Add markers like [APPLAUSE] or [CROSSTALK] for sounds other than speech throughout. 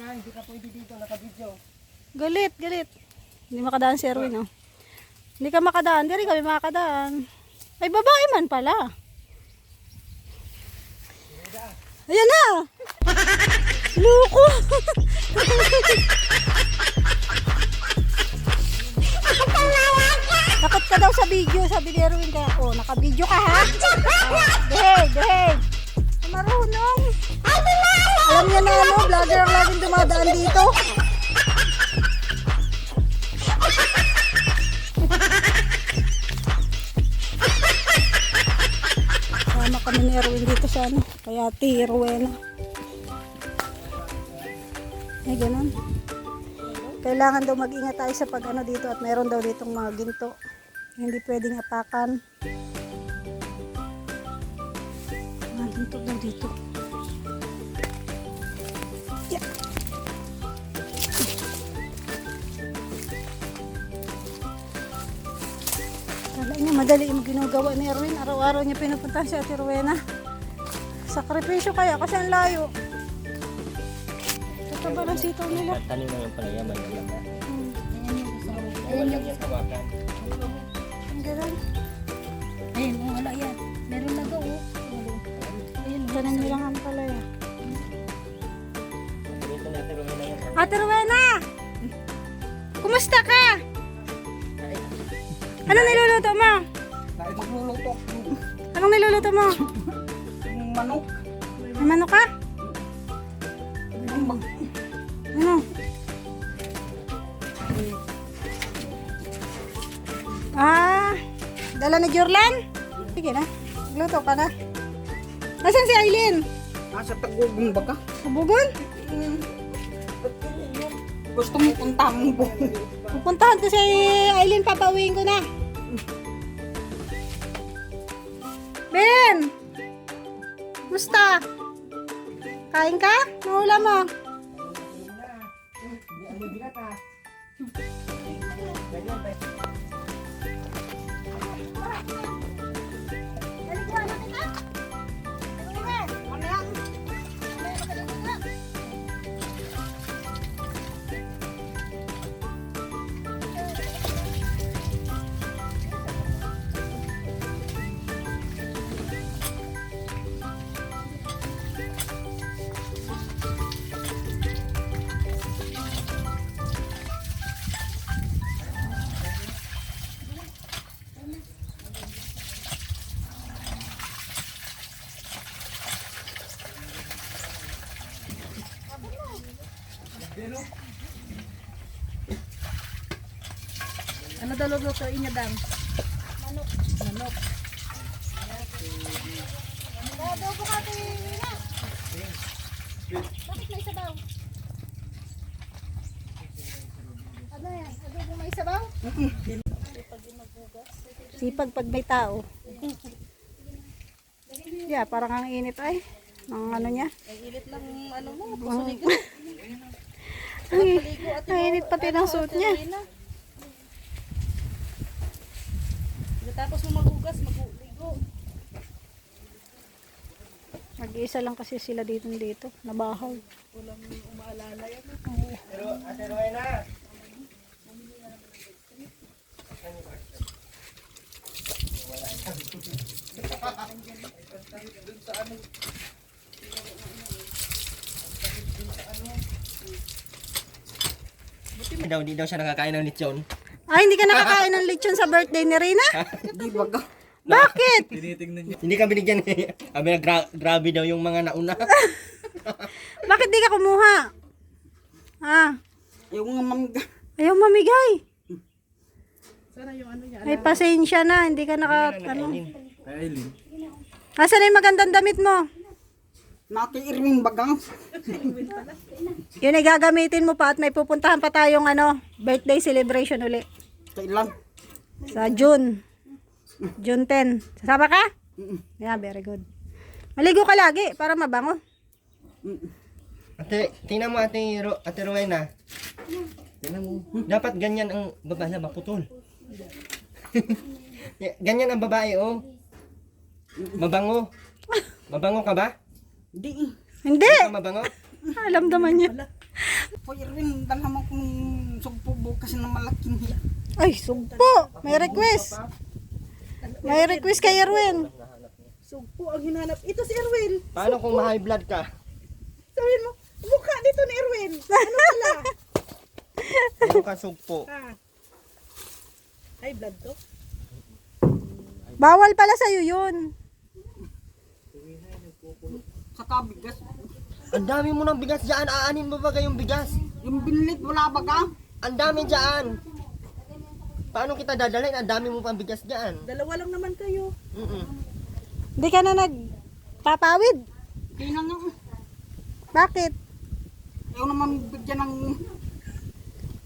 ka, hindi ka pwede dito, naka-video. Galit, galit. Hindi makadaan si Erwin, oh. Hindi ka makadaan, di rin kami makakadaan. Ay, babae man pala. Ayan na! Luko! [LAUGHS] Takot ka daw sa video, sabi ni Erwin kaya, oh, naka-video ka ha? Oh, Deheg, deheg. Marunong. Na ano, vlogger ang laging dumadaan dito. Sama kami ni Erwin dito sa ano, kaya ti Rowena. Ay, ganun. Kailangan daw mag-ingat tayo sa pag ano dito at meron daw ditong mga ginto. Hindi pwedeng apakan. Mga ginto daw dito. Niya madali yung ginagawa ni Erwin. Araw-araw niya pinupunta si Ate Rowena. Sakripisyo kaya kasi ang layo. Ito ba ng sitaw nila? Tanim ng yung palayaman naman na. Hmm. Walang yung hawakan. Ang ganun. Ayun, oh, wala yan. Meron na daw, oh. Ayun, Ganun nilang ang palaya. Na na. Ate Rowena! Kumusta ka? Ano niluluto mo? Dahil magluluto Anong niluluto mo? ng manok. May manok ka? Mag... Ano? Ah, dala ni Jorlan? Sige na, luto ka na. Nasaan si Aileen? Nasa tagugong ba ka? Kabugon? Gusto mo punta mo po. Pupuntahan ko si Aileen, papauwiin ko na. Ben! Musta? Kain ka? Mahula mo? Ano daw lulutuin niya, Dam? Adobo ka, Tina. Bakit may sabaw? Ano yan? Adobo may sabaw? Sipag pag may tao. Yeah, parang ang init ay. Ang ano niya. Ang init ng ano mo, Ang, ang, [LAUGHS] ang init pati ng suit niya. Tapos mo maghugas, magligo. Mag-iisa lang kasi sila dito dito. Nabahaw. Pero Ate Rowena, daw, di daw siya nakakain ng lechon. Ay, hindi ka nakakain ng lechon sa birthday ni Rina? Di ba ka? Bakit? Hindi ka binigyan eh. [LAUGHS] Sabi na gra- grabe daw yung mga nauna. [LAUGHS] Bakit di ka kumuha? Ah, Yung nga mamiga. ayaw mamigay. Sana yung ano niya. Ay, pasensya na. Hindi ka naka... Ano? Aileen. Asan na yung magandang damit mo? Nakiiring bagang. Yun ay gagamitin mo pa at may pupuntahan pa tayong ano, birthday celebration uli. Kailan? Sa June. June 10. Sasama ka? Yeah, very good. Maligo ka lagi para mabango. Ate, tingnan mo ate, Ro, ate Rowena. Tingnan mo. Dapat ganyan ang babae na maputol. [LAUGHS] ganyan ang babae, oh. Mabango. Mabango ka ba? Di. Hindi. Hindi ka mabango? Alam naman niya. Po, Irwin, dalhan mo kung sugpo bukas na malaking hiya. Ay, sugpo. May request. May request kay Erwin. Sugpo ang hinanap. Ito si Erwin. Paano kung ma-high blood ka? Sabihin mo, mukha dito ni Erwin. Ano pala? [LAUGHS] Ano ka sugpo? ha? High blood to? Bawal pala sa'yo yun. Sa kabigas. Ang dami mo ng bigas dyan. Aanin mo ba kayong bigas? Yung binlit, wala bagang. Ang dami dyan. Paano kita dadalhin? Ang dami mo pang bigas dyan. Dalawa lang naman kayo. Mm-mm. Hindi ka na nagpapawid. Di na nga. Bakit? Ayaw naman bigyan ng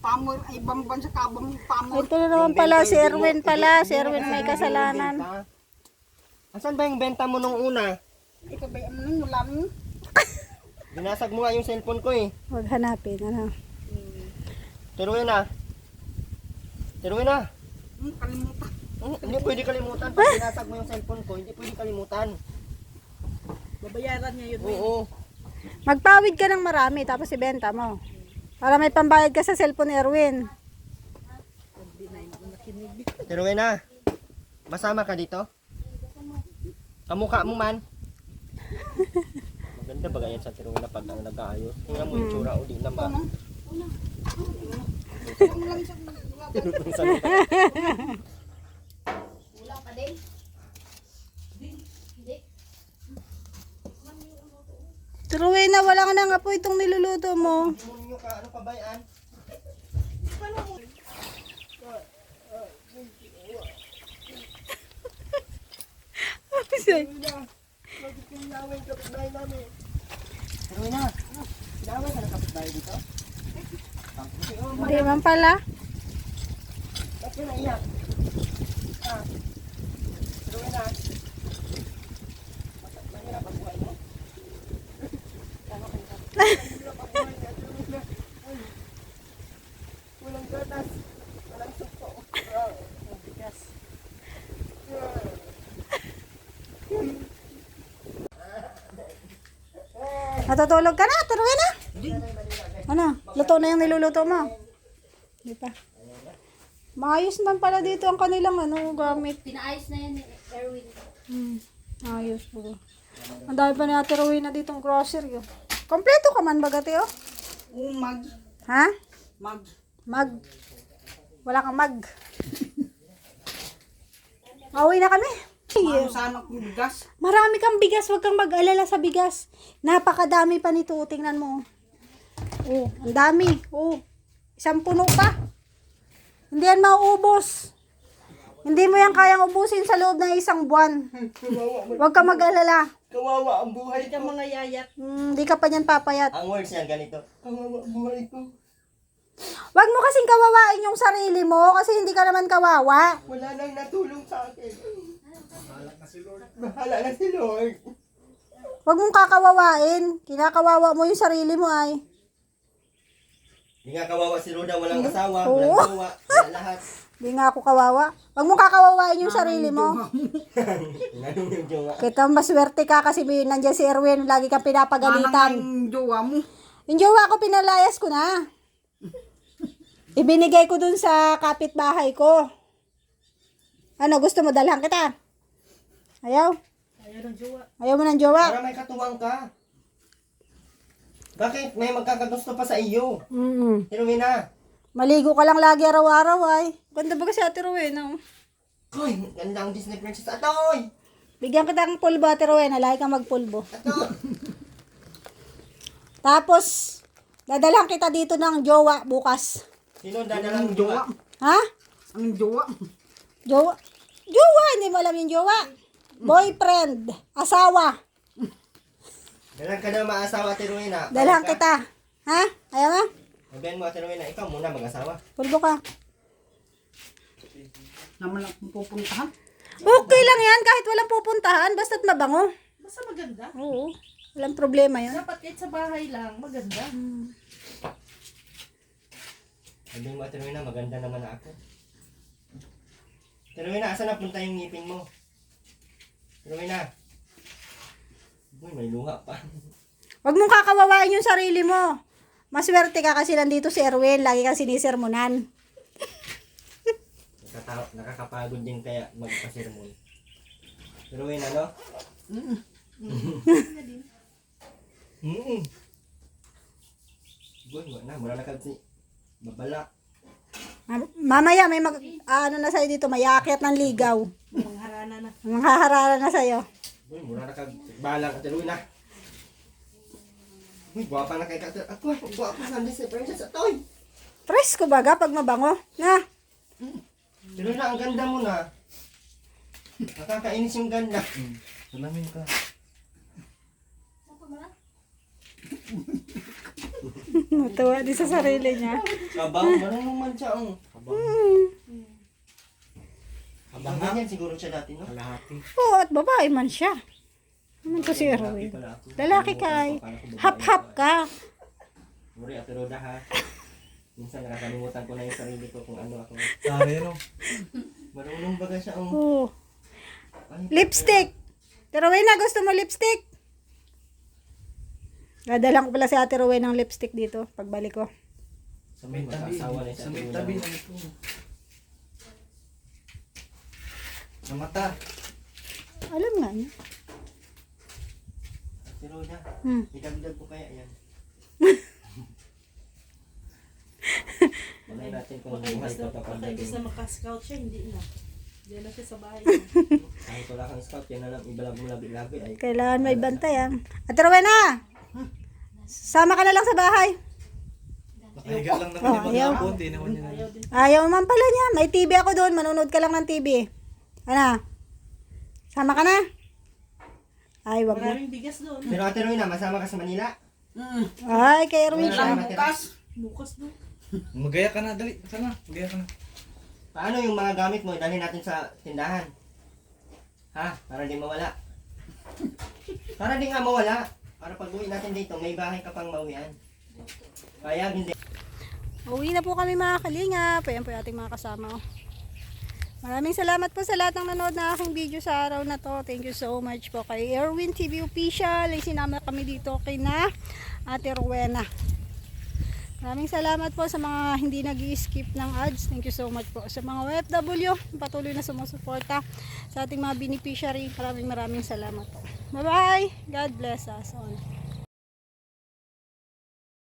pamor, ay ibang bansa kabang pamor. Ito na naman pala si Erwin pala. Si Erwin may kasalanan. Asan ba yung benta mo nung una? Ikaw ba, ano nung wala nung? Binasag mo nga yung cellphone ko eh. Huwag hanapin. Ano? Tiruin na. Tiruin na. Hmm, kalimutan. Hmm, Hindi pwede kalimutan. Pag binasag mo yung cellphone ko, hindi pwede kalimutan. Babayaran niya yun. Oo. Magpawid ka ng marami tapos ibenta mo. Para may pambayad ka sa cellphone ni Erwin. Tiruin na. Masama ka dito? Kamukha mo man. Maganda ba ganyan sa tiruin na pag ang nag-aayos? Tingnan mo yung tsura o di na ba? Turuin na wala ka na nga po itong niluluto mo. Munyo ka, ano pa ba yan? Tiruin na. Sinaway ka ng kapitbahay dito? Hindi man pala. Ka naiyak? Ah. Tiruin na. Mahirap ang buhay mo. Walang gatas. Walang suko. Bigas. Natutulog ka na, turuin na. Ano? Luto na yung niluluto mo. Di pa. Maayos man pala dito ang kanilang ano, gamit. Pinaayos na yan ni Erwin. Hmm. Ayos po. Ang dami pa ni Ate Rowena ditong grocery. Oh. Kompleto ka man bagate oh. Oo, mag. Ha? Mag. Mag. Wala kang mag. Mauwi na kami. Ano sana kung bigas? Marami kang bigas, wag kang mag-alala sa bigas. Napakadami pa nito, tingnan mo. Oh, ang dami. Oh, isang puno pa. Hindi yan mauubos. Hindi mo yan kayang ubusin sa loob ng isang buwan. Huwag ka mag-alala. Kawawa ang buhay Ka mga yayat. Hmm, Hindi ka pa niyan papayat. Ang words niya ganito. Kawawa ang buhay ko. Huwag mo kasing kawawain yung sarili mo kasi hindi ka naman kawawa. Wala nang natulong sa akin. Bahala na si Lord. Huwag mong kakawawain. Kinakawawa mo yung sarili mo ay. Hindi nga kawawa si Roda, walang asawa, Oo. walang jowa, wala lahat. Hindi nga ako kawawa. Huwag mong kakawawain yung sarili mo. [LAUGHS] Nanong yung jowa. Kita maswerte ka kasi may- nandiyan si Erwin. Lagi kang pinapagalitan. ang jowa mo. Yung jowa ko, pinalayas ko na. Ibinigay ko dun sa kapitbahay ko. Ano, gusto mo dalhan kita? Ayaw? Ayaw ng jowa. Ayaw mo ng jowa? Para may katuwang ka. Bakit? May magkakagusto pa sa iyo. Mm Tinuwi na. Maligo ka lang lagi araw-araw ay. Ganda ba kasi ate Rowena? oh? Hoy, ganda ang Disney princess. Atoy! Bigyan kita ng pulbo ate Rowena. Lagi kang magpulbo. Atoy! Tapos, dadalhan kita dito ng jowa bukas. Sino dadalang Ang jowa. jowa? Ha? Ang jowa. Jowa? Jowa! Hindi mo alam yung jowa. Boyfriend. Asawa. Dalang ka na maasawa, Tiruina. Dalhan kita. Ha? Ayaw mo? Sabihin mo, Tiruina, ikaw muna mag-asawa. Pulbo ka. Naman lang kung pupuntahan. Okay lang yan kahit walang pupuntahan. Basta't mabango. Basta maganda. Oo. Walang problema yun. Dapat kahit sa bahay lang, maganda. Sabihin mo, Tiruina, maganda naman na ako. Tiruina, asan na punta yung ngipin mo? Tiruina. Uy, may luha pa. Huwag mong kakawawain yung sarili mo. Maswerte ka kasi nandito si Erwin. Lagi kang sinisermonan. [LAUGHS] Nakatawa, nakakapagod din kaya magpasirmon. Pero yun, ano? Mm. Boy, [LAUGHS] wala na. Mura na kasi. Babala. Ma- Mamaya may mag, ah, ano na sa'yo dito, may aakyat ng ligaw. Mangharana na. Manghaharara na sa'yo. Boy, mura na kag balang at na. Uy, guwapa na kay Kater. Ako, guwapa sa Disney Princess at toy. Presko baga pag mabango. Na, Pero na, ang ganda mo na. Nakakainis yung ganda. Salamin ka. [LAUGHS] natuwa din sa sarili niya. Kabaw, marunong man siya. Oh. Kabaw. Ganyan siguro siya dati, no? Kalahati. Oo, at babae man siya. Naman to si Erwin. Lalaki ka ay. Hap-hap ka. Muri, Ate Roda ha. [LAUGHS] Minsan nakakalimutan ko na yung sarili ko kung ano ako. Sorry, no? Marunong baga siya. Oh. Oo. Lipstick. Pero Rowena, gusto mo lipstick? Dadalang ko pala si Ate Rowena ng lipstick dito pagbalik ko. Sa may tabi. Na Sa may tabi na. Sa mata. Alam nga niya. Ate Roda, Hmm. idagdag ko kaya yan. [LAUGHS] Wala natin kung buhay ka pa Baka imbis pagdating. na makascout siya, hindi na. Hindi na siya sa bahay. [LAUGHS] Kahit wala kang scout, yan na lang ibalag mo labi-labi ay. Kailangan may bantayan. Ate Rowena! Sama ka na lang sa bahay. Nakahiga lang naman Oh, yung ayaw. mga. Naman niya na. Ayaw man pala niya. May TV ako doon. Manonood ka lang ng TV. Ano? Sama ka na? Ay, wag na. Maraming bigas doon. Pero Ate Roina, masama ka sa Manila? Ay, kay Erwin siya. matira. Bukas doon. Magaya ka na, dali. Sana, magaya ka na. Paano yung mga gamit mo? Dalhin natin sa tindahan. Ha? Para di mawala. Para di nga mawala. Para pag uwi natin dito, may bahay ka pang mauwian. Kaya hindi. Uwi na po kami mga kalingap. Ayan po yung ating mga kasama. oh. Maraming salamat po sa lahat ng nanood na aking video sa araw na to. Thank you so much po kay Erwin TV Official. Ay sinama kami dito kay na Ate Rowena. Maraming salamat po sa mga hindi nag skip ng ads. Thank you so much po sa mga OFW. Patuloy na sumusuporta sa ating mga beneficiary. Maraming maraming salamat po. Bye-bye. God bless us all.